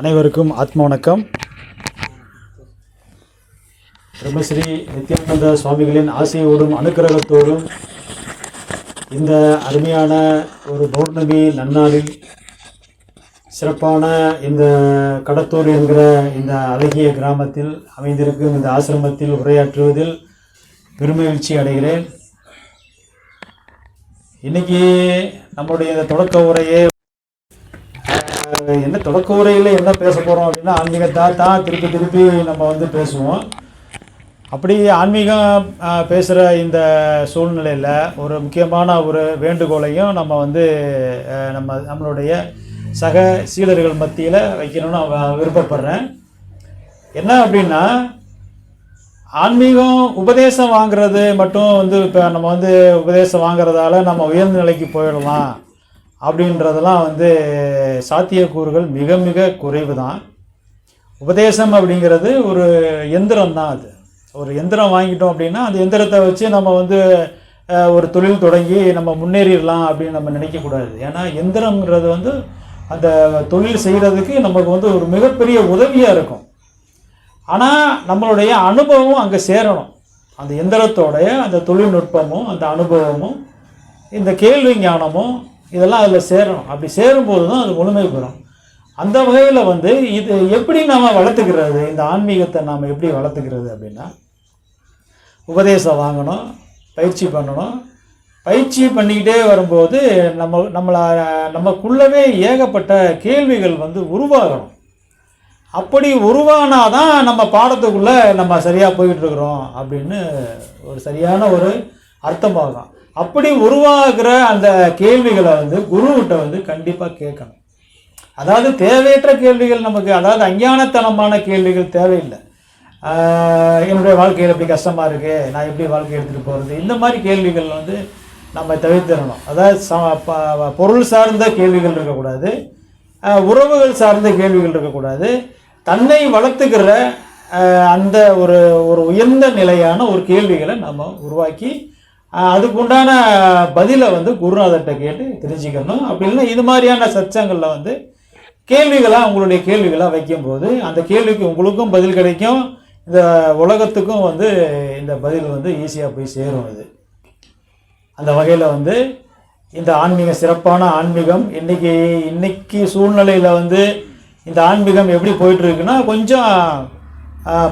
அனைவருக்கும் ஆத்ம வணக்கம். பிரம்மஸ்ரீ நித்யானந்த சுவாமிகளின் ஆசையோடும் அனுக்கிரகத்தோடும் இந்த அருமையான ஒரு பௌர்ணமி நன்னாளில் சிறப்பான இந்த கடத்தூர் என்கிற இந்த அழகிய கிராமத்தில் அமைந்திருக்கும் இந்த ஆசிரமத்தில் உரையாற்றுவதில் பெருமகிழ்ச்சி அடைகிறேன். இன்னைக்கு நம்முடைய இந்த தொடக்க உரையே என்ன தொடக்க உரையில் என்ன பேச போகிறோம் அப்படின்னா ஆன்மீகத்தா தான் திருப்பி திருப்பி நம்ம வந்து பேசுவோம். அப்படி ஆன்மீகம் பேசுகிற இந்த சூழ்நிலையில் ஒரு முக்கியமான ஒரு வேண்டுகோளையும் நம்ம வந்து நம்ம நம்மளுடைய சக சீடர்கள் மத்தியில் வைக்கணும்னு நான் விருப்பப்படுறேன். என்ன அப்படின்னா ஆன்மீகம் உபதேசம் வாங்குறது மட்டும் வந்து இப்போ நம்ம வந்து உபதேசம் வாங்குறதால நம்ம உயர்ந்த நிலைக்கு போயிடலாம். அப்படின்றதெல்லாம் வந்து சாத்தியக்கூறுகள் மிக மிக குறைவு தான் உபதேசம் அப்படிங்கிறது ஒரு எந்திரம் தான் அது. ஒரு எந்திரம் வாங்கிட்டோம் அப்படின்னா அந்த எந்திரத்தை வச்சு நம்ம வந்து ஒரு தொழில் தொடங்கி நம்ம முன்னேறிடலாம் அப்படின்னு நம்ம நினைக்கக்கூடாது. ஏன்னா எந்திரம்ங்கிறது வந்து அந்த தொழில் செய்கிறதுக்கு நமக்கு வந்து ஒரு மிகப்பெரிய உதவியாக இருக்கும். ஆனால் நம்மளுடைய அனுபவம் அங்கே சேரணும். அந்த எந்திரத்தோடைய அந்த தொழில்நுட்பமும் அந்த அனுபவமும் இந்த கேள்வி ஞானமும் இதெல்லாம் அதில் சேரணும். அப்படி சேரும்போது தான் அது முழுமை பெறும். அந்த வகையில் வந்து இது எப்படி நாம் வளர்த்துக்கிறது? இந்த ஆன்மீகத்தை நாம் எப்படி வளர்த்துக்கிறது அப்படின்னா உபதேசம் வாங்கணும் பயிற்சி பண்ணணும். பயிற்சி பண்ணிக்கிட்டே வரும்போது நம்ம நம்மளை நமக்குள்ளவே ஏகப்பட்ட கேள்விகள் வந்து உருவாகணும். அப்படி உருவானாதான் நம்ம பாடத்துக்குள்ளே நம்ம சரியாக போயிட்டுருக்குறோம் அப்படின்னு ஒரு சரியான ஒரு அர்த்தமாகும். அப்படி உருவாகிற அந்த கேள்விகளை வந்து குருவிட்ட வந்து கண்டிப்பாக கேட்கணும். அதாவது தேவையற்ற கேள்விகள் நமக்கு அதாவது அஞ்ஞானத்தனமான கேள்விகள் தேவையில்லை. என்னுடைய வாழ்க்கையில் எப்படி கஷ்டமாக இருக்குது நான் எப்படி வாழ்க்கை எடுத்துகிட்டு போகிறது இந்த மாதிரி கேள்விகள் வந்து நம்ம தவிர்த்திடணும். அதாவது ச ப- பொருள் சார்ந்த கேள்விகள் இருக்கக்கூடாது. உறவுகள் சார்ந்த கேள்விகள் இருக்கக்கூடாது. தன்னை வளர்த்துக்கிற அந்த ஒரு ஒரு உயர்ந்த நிலையான ஒரு கேள்விகளை நம்ம உருவாக்கி அதுக்குண்டான பதிலை வந்து குருநாதர்கிட்ட கேட்டு தெரிஞ்சுக்கணும். அப்படி இல்லைன்னா இது மாதிரியான சச்சங்களில் வந்து கேள்விகளாக உங்களுடைய கேள்விகளாக வைக்கும்போது அந்த கேள்விக்கு உங்களுக்கும் பதில் கிடைக்கும். இந்த உலகத்துக்கும் வந்து இந்த பதில் வந்து ஈஸியாக போய் சேரும் இது. அந்த வகையில் வந்து இந்த ஆன்மீக சிறப்பான ஆன்மீகம் இன்னைக்கு இன்னைக்கு சூழ்நிலையில் வந்து இந்த ஆன்மீகம் எப்படி போயிட்டுருக்குன்னா கொஞ்சம்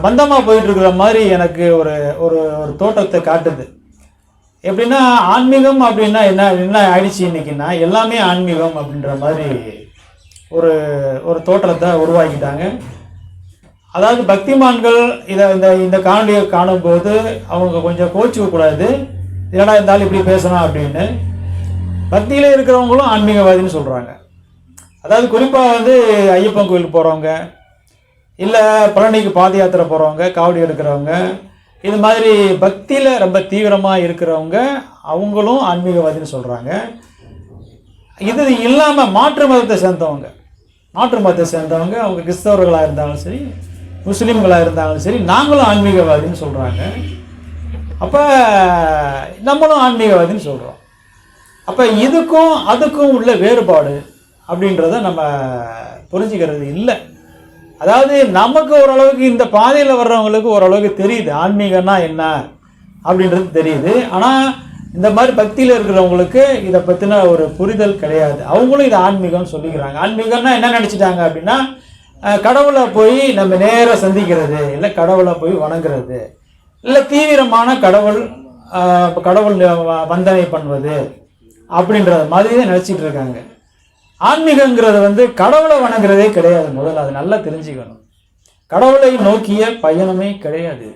மந்தமாக போயிட்டுருக்குற மாதிரி எனக்கு ஒரு ஒரு ஒரு தோட்டத்தை காட்டுது. எப்படின்னா ஆன்மீகம் அப்படின்னா என்ன என்ன ஆயிடுச்சு இன்னைக்குன்னா எல்லாமே ஆன்மீகம் அப்படின்ற மாதிரி ஒரு ஒரு தோற்றத்தை உருவாக்கிட்டாங்க. அதாவது பக்திமான்கள் இதை இந்த இந்த காணொலியை காணும்போது அவங்க கொஞ்சம் கோச்சிக்க கூடாது. ஏன்னா இருந்தாலும் இப்படி பேசணும் அப்படின்னு. பக்தியில் இருக்கிறவங்களும் ஆன்மீகவாதின்னு சொல்கிறாங்க அதாவது குறிப்பாக வந்து ஐயப்பன் கோயிலுக்கு போகிறவங்க இல்லை பழனிக்கு பாத யாத்திரை போகிறவங்க காவடி எடுக்கிறவங்க இது மாதிரி பக்தியில் ரொம்ப தீவிரமாக இருக்கிறவங்க அவங்களும் ஆன்மீகவாதின்னு சொல்கிறாங்க இது இல்லாமல் மாற்று மதத்தை சேர்ந்தவங்க. மாற்று மதத்தை சேர்ந்தவங்க அவங்க கிறிஸ்தவர்களாக இருந்தாலும் சரி முஸ்லீம்களாக இருந்தாலும் சரி நாங்களும் ஆன்மீகவாதின்னு சொல்கிறாங்க அப்போ நம்மளும் ஆன்மீகவாதின்னு சொல்கிறோம் அப்போ இதுக்கும் அதுக்கும் உள்ள வேறுபாடு அப்படின்றத நம்ம புரிஞ்சுக்கிறது இல்லை. அதாவது நமக்கு ஓரளவுக்கு இந்த பாதையில் வர்றவங்களுக்கு ஓரளவுக்கு தெரியுது ஆன்மீகம்னா என்ன அப்படின்றது தெரியுது. ஆனால் இந்த மாதிரி பக்தியில் இருக்கிறவங்களுக்கு இதை பற்றின ஒரு புரிதல் கிடையாது. அவங்களும் இதை ஆன்மீகம்னு சொல்லிக்கிறாங்க. ஆன்மீகம்னா என்ன நினச்சிட்டாங்க அப்படின்னா கடவுளை போய் நம்ம நேராக சந்திக்கிறது இல்லை கடவுளை போய் வணங்குறது இல்லை தீவிரமான கடவுள் கடவுள் வந்தனை பண்ணுவது அப்படின்றது மாதிரி தான் நினச்சிட்டு இருக்காங்க. ஆன்மீகங்கிறது வந்து கடவுளை வணங்குறதே கிடையாது. முதல்ல அது நல்லா தெரிஞ்சுக்கணும். கடவுளை நோக்கிய பயணமே கிடையாது.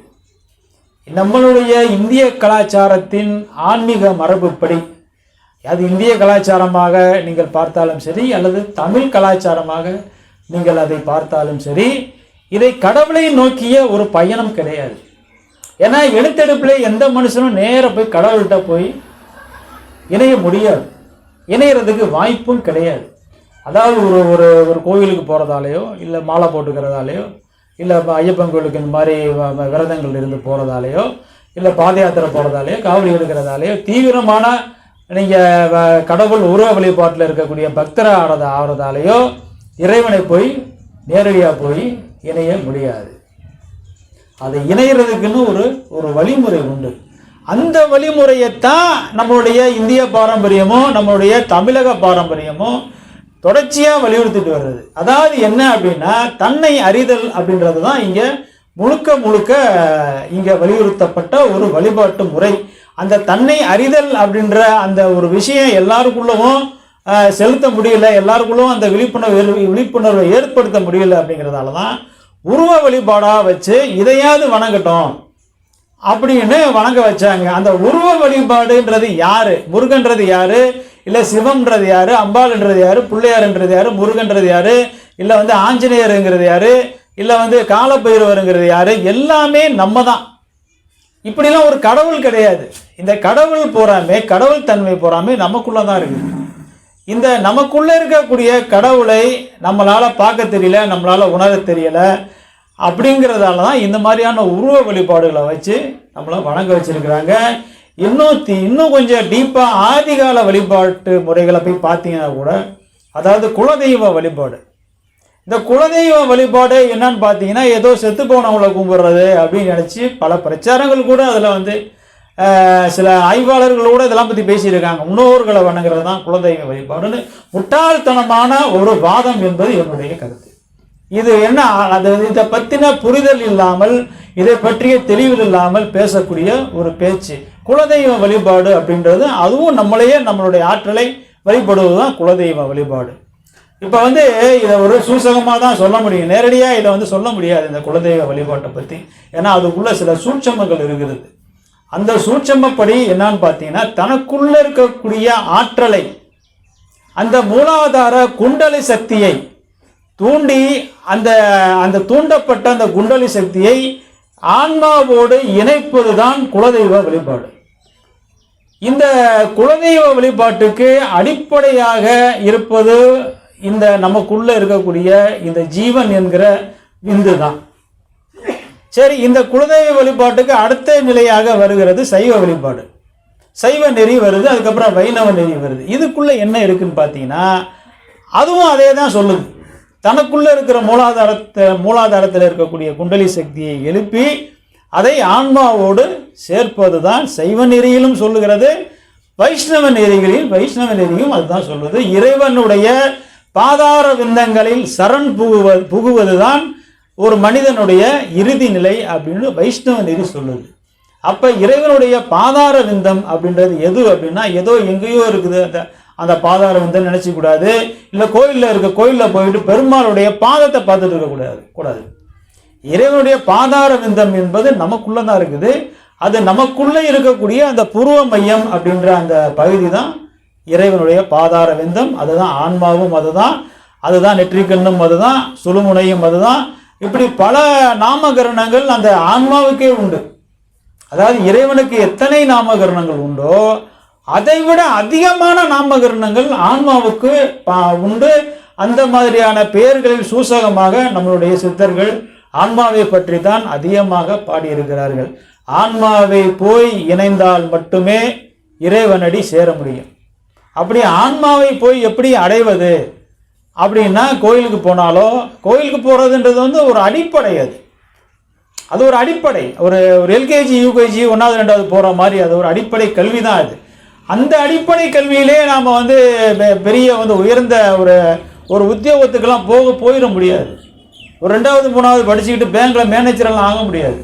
நம்மளுடைய இந்திய கலாச்சாரத்தின் ஆன்மீக மரபுப்படி அது இந்திய கலாச்சாரமாக நீங்கள் பார்த்தாலும் சரி அல்லது தமிழ் கலாச்சாரமாக நீங்கள் அதை பார்த்தாலும் சரி இதை கடவுளை நோக்கிய ஒரு பயணம் கிடையாது. ஏன்னா எழுத்தெடுப்பில் எந்த மனுஷனும் நேராக போய் கடவுள்கிட்ட போய் இணைய முடியாது. இணையறதுக்கு வாய்ப்பும் கிடையாது. அதாவது ஒரு ஒரு ஒரு கோவிலுக்கு போகிறதாலேயோ இல்லை மாலை போட்டுக்கிறதாலேயோ இல்லை ஐயப்பன் கோயிலுக்கு இந்த மாதிரி வ- விரதங்கள் இருந்து போகிறதாலேயோ இல்லை பாத யாத்திரை போகிறதாலேயோ காவடி எடுக்கிறதாலேயோ தீவிரமான நீங்கள் கடவுள் உருவ வழிபாட்டில் இருக்கக்கூடிய பக்தரை ஆறத ஆகிறதாலேயோ இறைவனை போய் நேரடியாக போய் இணைய முடியாது. அதை இணையிறதுக்குன்னு ஒரு ஒரு வழிமுறை உண்டு. அந்த வழிமுறையைத்தான் நம்மளுடைய இந்திய பாரம்பரியமும் நம்மளுடைய தமிழக பாரம்பரியமும் தொடர்ச்சியாக வலியுறுத்திட்டு வர்றது. அதாவது என்ன அப்படின்னா தன்னை அறிதல் அப்படின்றது தான் இங்கே முழுக்க முழுக்க இங்கே வலியுறுத்தப்பட்ட ஒரு வழிபாட்டு முறை. அந்த தன்னை அறிதல் அப்படின்ற அந்த ஒரு விஷயம் எல்லாருக்குள்ளவும் செலுத்த முடியல எல்லாருக்குள்ளும் அந்த விழிப்புணர்வு விழிப்புணர்வை ஏற்படுத்த முடியல அப்படிங்கிறதால தான் உருவ வழிபாடாக வச்சு இதையாவது வணங்கட்டும் அப்படின்னு வணங்க வச்சாங்க. அந்த உருவ வழிபாடுன்றது யாரு? முருகன்றது யாரு? இல்லை சிவம்ன்றது யாரு? அம்பாள்ன்றது யார்? பிள்ளையார்ன்றது யாரு? முருகன்றது யார்? இல்லை வந்து ஆஞ்சநேயருங்கிறது யார்? இல்லை வந்து காலபைரவருங்கிறது யார்? எல்லாமே நம்ம தான் இப்படிலாம் ஒரு கடவுள் கிடையாது. இந்த கடவுள் போறாமே கடவுள் தன்மை போறாமே நமக்குள்ளே தான் இருக்குது இந்த நமக்குள்ளே இருக்கக்கூடிய கடவுளை நம்மளால் பார்க்க தெரியல நம்மளால் உணர தெரியலை அப்படிங்கிறதால தான் இந்த மாதிரியான உருவ வழிபாடுகளை வச்சு நம்மளை வணங்க வச்சிருக்கிறாங்க. இன்னும் தி- இன்னும் கொஞ்சம் டீப்பாக ஆதிகால வழிபாட்டு முறைகளை போய் பார்த்தீங்கன்னா கூட அதாவது குலதெய்வ வழிபாடு. இந்த குலதெய்வ வழிபாடு என்னன்னு பார்த்தீங்கன்னா ஏதோ செத்து போனவங்களை கும்பிட்றது அப்படின்னு நினச்சி பல பிரச்சாரங்கள் கூட அதில் வந்து சில ஆய்வாளர்கள் கூட இதெல்லாம் பற்றி பேசியிருக்காங்க. முன்னோர்களை வணங்குறது தான் குலதெய்வ வழிபாடுன்னு முட்டாள்தனமான ஒரு வாதம் என்பது என்னுடைய கருத்து. இது என்ன அது இதை பற்றின புரிதல் இல்லாமல் இதை பற்றிய தெளிவில் இல்லாமல் பேசக்கூடிய ஒரு பேச்சு. குலதெய்வ வழிபாடு அப்படின்றது அதுவும் நம்மளையே நம்மளுடைய ஆற்றலை வழிபடுவது தான் குலதெய்வ வழிபாடு. இப்போ வந்து இதை ஒரு சூசகமாக தான் சொல்ல முடியும். நேரடியாக இதை வந்து சொல்ல முடியாது இந்த குலதெய்வ வழிபாட்டை பற்றி ஏன்னா அதுக்குள்ள சில சூட்சமங்கள் இருக்கிறது. அந்த சூட்சமப்படி என்னன்னு பார்த்தீங்கன்னா தனக்குள்ள இருக்கக்கூடிய ஆற்றலை அந்த மூலாதார குண்டலி சக்தியை தூண்டி அந்த அந்த தூண்டப்பட்ட அந்த குண்டலி சக்தியை ஆன்மாவோடு இணைப்பது தான் குலதெய்வ வழிபாடு. இந்த குலதெய்வ வழிபாட்டுக்கு அடிப்படையாக இருப்பது இந்த நமக்குள்ளே இருக்கக்கூடிய இந்த ஜீவன் என்கிற விந்து தான் சரி இந்த குலதெய்வ வழிபாட்டுக்கு அடுத்த நிலையாக வருகிறது சைவ வழிபாடு. சைவ நெறி வருது அதுக்கப்புறம் வைணவ நெறி வருது. இதுக்குள்ளே என்ன இருக்குன்னு பார்த்தீங்கன்னா அதுவும் அதே தான் சொல்லுது. தனக்குள்ள இருக்கிற மூலாதாரத்தை மூலாதாரத்தில் இருக்கக்கூடிய குண்டலி சக்தியை எழுப்பி அதை ஆன்மாவோடு சேர்ப்பது தான் சைவ நெறியிலும் சொல்லுகிறது. வைஷ்ணவ நெறிகளில் வைஷ்ணவ நெறியும் அதுதான் சொல்லுது. இறைவனுடைய பாதார விந்தங்களில் சரண் புகுவது புகுவது தான் ஒரு மனிதனுடைய இறுதி நிலை அப்படின்னு வைஷ்ணவ நெறி சொல்லுது. அப்போ இறைவனுடைய பாதார விந்தம் அப்படின்றது எது அப்படின்னா ஏதோ எங்கேயோ இருக்குது. அந்த அந்த பாதார வந்து நினச்சிக்கூடாது. இல்லை கோயிலில் இருக்க கோயிலில் போயிட்டு பெருமாளுடைய பாதத்தை பார்த்துட்டு இருக்கக்கூடாது கூடாது இறைவனுடைய பாதார விந்தம் என்பது நமக்குள்ளே தான் இருக்குது. அது நமக்குள்ளே இருக்கக்கூடிய அந்த புருவ மையம் அப்படின்ற அந்த பகுதி தான் இறைவனுடைய பாதார விந்தம். அதுதான் ஆன்மாவும் அதுதான் அதுதான் நெற்றிக்கண்ணும் அதுதான் சுழுமுனையும் அதுதான். இப்படி பல நாமகரணங்கள் அந்த ஆன்மாவுக்கே உண்டு. அதாவது இறைவனுக்கு எத்தனை நாமகரணங்கள் உண்டோ அதை விட அதிகமான நாமகரணங்கள் ஆன்மாவுக்கு பா- உண்டு. அந்த மாதிரியான பெயர்களில் சூசகமாக நம்மளுடைய சித்தர்கள் ஆன்மாவை பற்றி தான் அதிகமாக பாடியிருக்கிறார்கள். ஆன்மாவை போய் இணைந்தால் மட்டுமே இறைவனடி சேர முடியும். அப்படி ஆன்மாவை போய் எப்படி அடைவது? அப்படின்னா கோயிலுக்கு போனாலோ கோயிலுக்கு போகிறதுன்றது வந்து ஒரு அடிப்படை அது. அது ஒரு அடிப்படை. ஒரு ஒரு எல்கேஜி யூகேஜி ஒன்றாவது ரெண்டாவது போகிற மாதிரி அது ஒரு அடிப்படை கல்வி தான் அது. அந்த அடிப்படை கல்வியிலே நாம் வந்து பெ- பெரிய வந்து உயர்ந்த ஒரு ஒரு உத்தியோகத்துக்கெல்லாம் போக போயிட முடியாது. ஒரு ரெண்டாவது மூணாவது படிச்சுக்கிட்டு பேங்க்கில் மேனேஜரெல்லாம் ஆக முடியாது.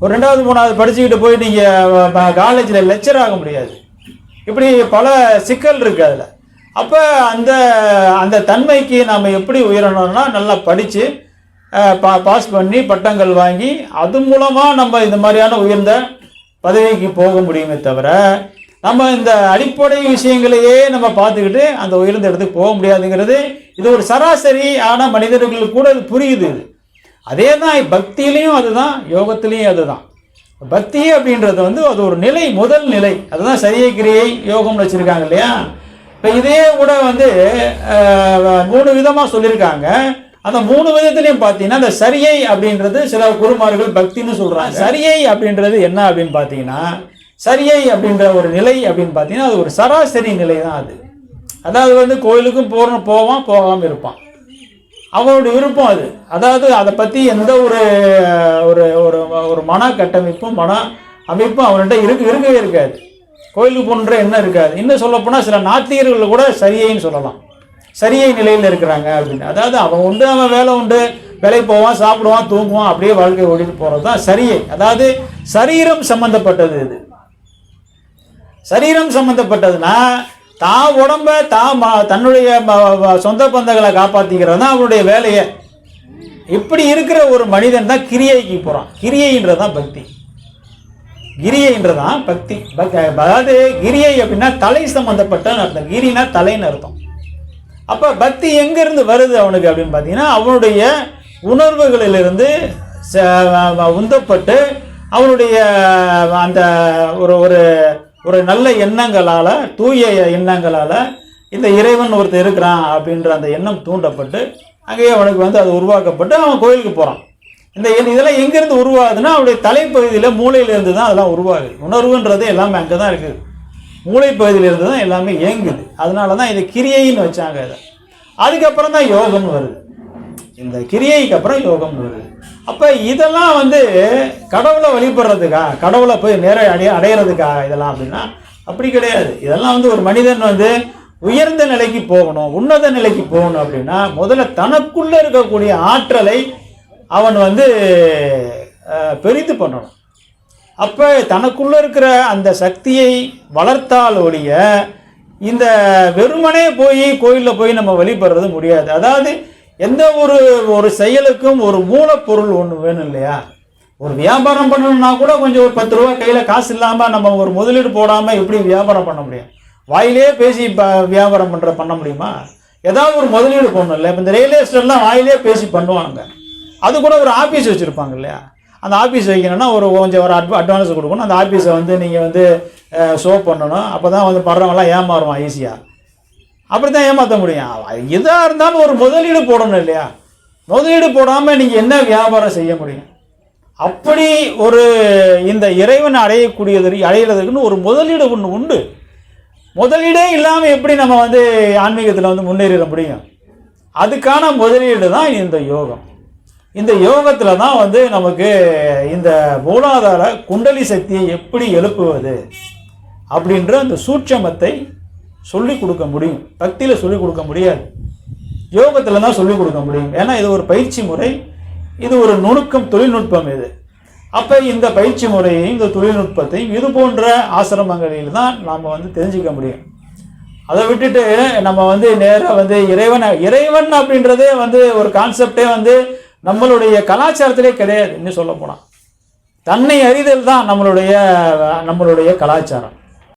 ஒரு ரெண்டாவது மூணாவது படிச்சுக்கிட்டு போய் நீங்கள் காலேஜில் லெக்சர் ஆக முடியாது. இப்படி பல சிக்கல் இருக்குது அதில். அப்போ அந்த அந்த தன்மைக்கு நாம் எப்படி உயரணும்னா நல்லா படித்து பா பாஸ் பண்ணி பட்டங்கள் வாங்கி அது மூலமாக நம்ம இந்த மாதிரியான உயர்ந்த பதவிக்கு போக முடியுமே தவிர நம்ம இந்த அடிப்படை விஷயங்களையே நம்ம பார்த்துக்கிட்டு அந்த உயர்ந்த இடத்துக்கு போக முடியாதுங்கிறது இது ஒரு சராசரி ஆன மனிதர்களுக்கு கூட இது புரியுது இது. அதே தான் பக்தியிலையும் அதுதான் யோகத்திலையும் அதுதான். பக்தி அப்படின்றது வந்து அது ஒரு நிலை முதல் நிலை. அதுதான் சரியை கிரியை யோகம்னு வச்சுருக்காங்க இல்லையா? இப்போ இதே கூட வந்து மூணு விதமாக சொல்லியிருக்காங்க. அந்த மூணு விதத்துலையும் பார்த்தீங்கன்னா அந்த சரியை அப்படின்றது சில குருமார்கள் பக்தின்னு சொல்கிறாங்க சரியை அப்படின்றது என்ன அப்படின்னு பார்த்தீங்கன்னா சரியை அப்படின்ற ஒரு நிலை அப்படின்னு பார்த்தீங்கன்னா அது ஒரு சராசரி நிலை தான் அது. அதாவது வந்து கோயிலுக்கும் போகிற போவான் போகாமல் இருப்பான். அவனோட விருப்பம் அது. அதாவது அதை பற்றி எந்த ஒரு ஒரு ஒரு ஒரு மன கட்டமைப்பும் மன அமைப்பும் அவன்கிட்ட இருக்கு இருக்கவே இருக்காது. கோயிலுக்கு போன்ற என்ன இருக்காது. இன்னும் சொல்லப்போனால் சில நாத்திகர்கள் கூட சரியைன்னு சொல்லலாம். சரியை நிலையில் இருக்கிறாங்க அப்படின்னு. அதாவது அவன் உண்டு அவன் வேலை உண்டு. வேலைக்கு போவான் சாப்பிடுவான் தூங்குவான் அப்படியே வாழ்க்கை ஓடிட்டு போகிறது தான் சரியை. அதாவது சரீரம் சம்மந்தப்பட்டது இது. சரீரம் சம்பந்தப்பட்டதுன்னா தான் உடம்ப தான் ம- தன்னுடைய சொந்த பந்தங்களை காப்பாற்றிக்கிறது தான் அவனுடைய வேலையை. இப்படி இருக்கிற ஒரு மனிதன் தான் கிரியைக்கு போகிறான் கிரியைன்றது தான் பக்தி. கிரியைன்றதான் பக்தி. பக் அதாவது கிரியை அப்படின்னா தலை சம்மந்தப்பட்ட அர்த்தம். கிரினா தலைன்னு அர்த்தம். அப்போ பக்தி எங்கேருந்து வருது அவனுக்கு அப்படின்னு பார்த்தீங்கன்னா அவனுடைய உணர்வுகளிலிருந்து ச- உந்தப்பட்டு அவனுடைய அந்த ஒரு ஒரு ஒரு நல்ல எண்ணங்களால் தூய எண்ணங்களால் இந்த இறைவன் ஒருத்தர் இருக்கிறான் அப்படின்ற அந்த எண்ணம் தூண்டப்பட்டு அங்கேயே அவனுக்கு வந்து அது உருவாக்கப்பட்டு அவன் கோயிலுக்கு போகிறான் இந்த எண் இதெல்லாம் எங்கேருந்து உருவாகுதுன்னா அவனுடைய தலைப்பகுதியில் மூளையிலேருந்து தான் அதெல்லாம் உருவாகுது. உணர்வுன்றது எல்லாமே அங்கே தான் இருக்குது. மூளைப்பகுதியிலேருந்து தான் எல்லாமே இயங்குது. அதனால தான் இதை கிரியைன்னு வச்சாங்க இதை. அதுக்கப்புறம் தான் யோகம்னு வருது. இந்த கிரியைக்கு அப்புறம் யோகம் வருது அப்போ இதெல்லாம் வந்து கடவுளை வழிபடுறதுக்கா? கடவுளை போய் நேர அடைய அடையிறதுக்கா இதெல்லாம் அப்படின்னா? அப்படி கிடையாது. இதெல்லாம் வந்து ஒரு மனிதன் வந்து உயர்ந்த நிலைக்கு போகணும் உன்னத நிலைக்கு போகணும் அப்படின்னா முதல்ல தனக்குள்ள இருக்கக்கூடிய ஆற்றலை அவன் வந்து அஹ், பெரிது பண்ணணும். அப்போ தனக்குள்ள இருக்கிற அந்த சக்தியை வளர்த்தால் ஒழிய இந்த வெறுமனே போய் கோயிலில் போய் நம்ம வழிபடுறது முடியாது. அதாவது எந்த ஒரு ஒரு செயலுக்கும் ஒரு மூலப்பொருள் ஒன்று வேணும் இல்லையா? ஒரு வியாபாரம் பண்ணணும்னா கூட கொஞ்சம் ஒரு பத்து ரூபா கையில் காசு இல்லாமல் நம்ம ஒரு முதலீடு போடாமல் எப்படி வியாபாரம் பண்ண முடியும்? வாயிலே பேசி ப வியாபாரம் பண்ணுற பண்ண முடியுமா? ஏதாவது ஒரு முதலீடு போடணும் இல்லை இப்போ இந்த ரியல் எஸ்டேட்லாம் வாயிலே பேசி பண்ணுவாங்க. அது கூட ஒரு ஆஃபீஸ் வச்சுருப்பாங்க இல்லையா? அந்த ஆஃபீஸ் வைக்கணும்னா ஒரு கொஞ்சம் ஒரு அட்வா அட்வான்ஸ் கொடுக்கணும். அந்த ஆஃபீஸை வந்து நீங்கள் வந்து ஷோ பண்ணணும். அப்போ தான் வந்து படுறவங்களாம் ஏமாறுவான் ஈஸியாக அப்படி தான் ஏமாற்ற முடியும். எதாக இருந்தாலும் ஒரு முதலீடு போடணும் இல்லையா? முதலீடு போடாமல் நீங்கள் என்ன வியாபாரம் செய்ய முடியும்? அப்படி ஒரு இந்த இறைவனை அடையக்கூடியது அடையிறதுக்குன்னு ஒரு முதலீடு ஒன்று உண்டு. முதலீடே இல்லாமல் எப்படி நம்ம வந்து ஆன்மீகத்தில் வந்து முன்னேறிட முடியும்? அதுக்கான முதலீடு தான் இந்த யோகம். இந்த யோகத்தில் தான் வந்து நமக்கு இந்த மூலாதார குண்டலி சக்தியை எப்படி எழுப்புவது? அப்படின்ற அந்த சூட்சமத்தை சொல்லிக் கொடுக்க முடியும். பக்தியில் சொல்லிக் கொடுக்க முடியாது. யோகத்தில் தான் சொல்லிக் கொடுக்க முடியும். ஏன்னா இது ஒரு பயிற்சி முறை. இது ஒரு நுணுக்கம் தொழில்நுட்பம் இது. அப்போ இந்த பயிற்சி முறையையும் இந்த தொழில்நுட்பத்தையும் இது போன்ற ஆசிரமங்களில் தான் நாம் வந்து தெரிஞ்சுக்க முடியும். அதை விட்டுட்டு நம்ம வந்து நேராக வந்து இறைவனை இறைவன் அப்படின்றதே வந்து ஒரு கான்செப்டே வந்து நம்மளுடைய கலாச்சாரத்திலே கிடையாது இன்னும் சொல்ல போனால் தன்னை அறிதல் தான் நம்மளுடைய நம்மளுடைய கலாச்சாரம்.